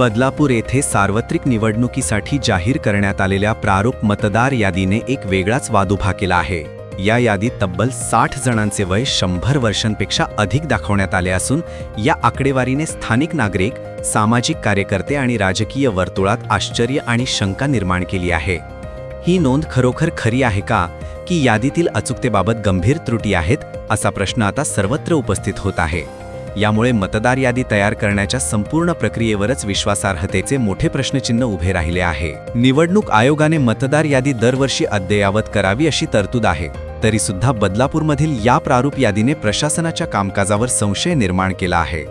बदलापूर येथे सार्वत्रिक निवडणुकीसाठी जाहीर करण्यात आलेल्या प्रारूप मतदार यादीने एक वेगळाच वाद उभा केला आहे. या यादीत तब्बल साठ जणांचे वय शंभर वर्षांपेक्षा अधिक दाखवण्यात आले असून या आकडेवारीने स्थानिक नागरिक सामाजिक कार्यकर्ते आणि राजकीय वर्तुळात आश्चर्य आणि शंका निर्माण केली आहे. ही नोंद खरोखर खरी आहे का की यादीतील अचूकतेबाबत गंभीर त्रुटी आहेत असा प्रश्न आता सर्वत्र उपस्थित होत आहे. यामुळे मतदार यादी तयार करण्याच्या संपूर्ण प्रक्रियेवरच विश्वासार्हतेचे मोठे प्रश्नचिन्ह उभे राहिले आहे. निवडणूक आयोगाने मतदार यादी दरवर्षी अद्ययावत करावी अशी तरतूद आहे. तरीसुद्धा बदलापूरमधील या प्रारूप यादीने प्रशासनाच्या कामकाजावर संशय निर्माण केला आहे.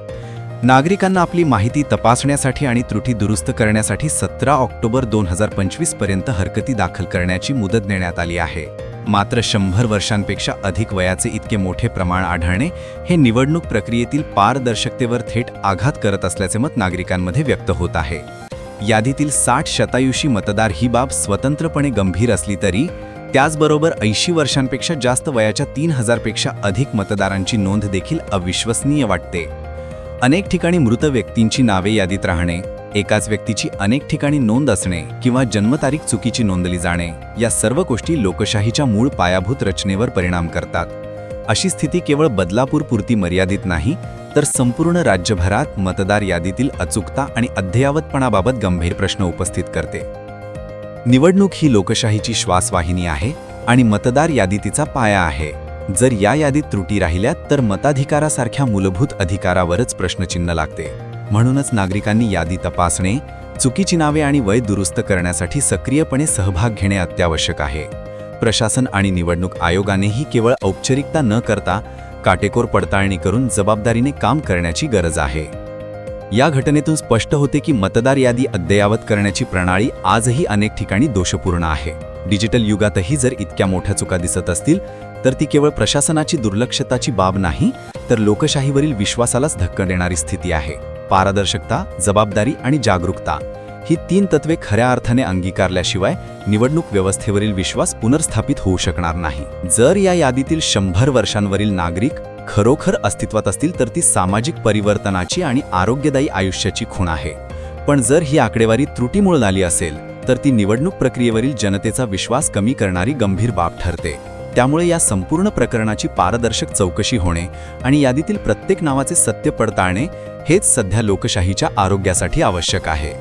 नागरिकांना आपली माहिती तपासण्यासाठी आणि त्रुटी दुरुस्त करण्यासाठी सतरा ऑक्टोबर दोन हजार पंचवीसपर्यंत हरकती दाखल करण्याची मुदत देण्यात आली आहे. मात्र शंभर वर्षांपेक्षा अधिक वयाचे इतके मोठे प्रमाण आढळणे हे निवडणूक प्रक्रियेतील पारदर्शकतेवर थेट आघात करत असल्याचे मत नागरिकांमध्ये व्यक्त होत आहे. यादीतील साठ शतायुषी मतदार ही बाब स्वतंत्रपणे गंभीर असली तरी त्याचबरोबर ऐंशी वर्षांपेक्षा जास्त वयाच्या तीन हजारपेक्षा अधिक मतदारांची नोंद देखील अविश्वसनीय वाटते. अनेक ठिकाणी मृत व्यक्तींची नावे यादीत राहणे एकाच व्यक्तीची अनेक ठिकाणी नोंद असणे किंवा जन्मतारीख चुकीची नोंदली जाणे या सर्व गोष्टी लोकशाहीच्या मूळ पायाभूत रचनेवर परिणाम करतात. अशी स्थिती केवळ बदलापूरपुरती मर्यादित नाही तर संपूर्ण राज्यभरात मतदार यादीतील अचूकता आणि अद्ययावतपणाबाबत गंभीर प्रश्न उपस्थित करते. निवडणूक ही लोकशाहीची श्वासवाहिनी आहे आणि मतदार यादी तिचा पाया आहे. जर या यादीत त्रुटी राहिल्या तर मताधिकारासारख्या मूलभूत अधिकारावरच प्रश्नचिन्ह लागते. म्हणूनच नागरिकांनी यादी तपासणे चुकीची नावे आणि वय दुरुस्त करण्यासाठी सक्रियपणे सहभाग घेणे अत्यावश्यक आहे. प्रशासन आणि निवडणूक आयोगानेही केवळ औपचारिकता न करता काटेकोर पडताळणी करून जबाबदारीने काम करण्याची गरज आहे. या घटनेतून स्पष्ट होते की मतदार यादी अद्ययावत करण्याची प्रणाली आजही अनेक ठिकाणी दोषपूर्ण आहे. डिजिटल युगातही जर इतक्या मोठ्या चुका दिसत असतील तर ती केवळ प्रशासनाची दुर्लक्षताची बाब नाही तर लोकशाहीवरील विश्वासालाच धक्का देणारी स्थिती आहे. पारदर्शकता जबाबदारी आणि जागरूकता. ही तीन तत्वे खऱ्या अर्थाने अंगीकारल्याशिवाय निवडणूक व्यवस्थेवरील विश्वास पुनर्स्थापित होऊ शकणार नाही. जर या यादीतील शंभर वर्षांवरील नागरिक खरोखर अस्तित्वात असतील तर ती सामाजिक परिवर्तनाची आणि आरोग्यदायी आयुष्याची खूण आहे. पण जर ही आकडेवारी त्रुटीमुळे आली असेल तर ती निवडणूक प्रक्रियेवरील जनतेचा विश्वास कमी करणारी गंभीर बाब ठरते. त्यामुळे या संपूर्ण प्रकरणाची पारदर्शक चौकशी होणे आणि यादीतील प्रत्येक नावाचे सत्य पडताळणे हेच सध्या लोकशाहीच्या आरोग्यासाठी आवश्यक आहे.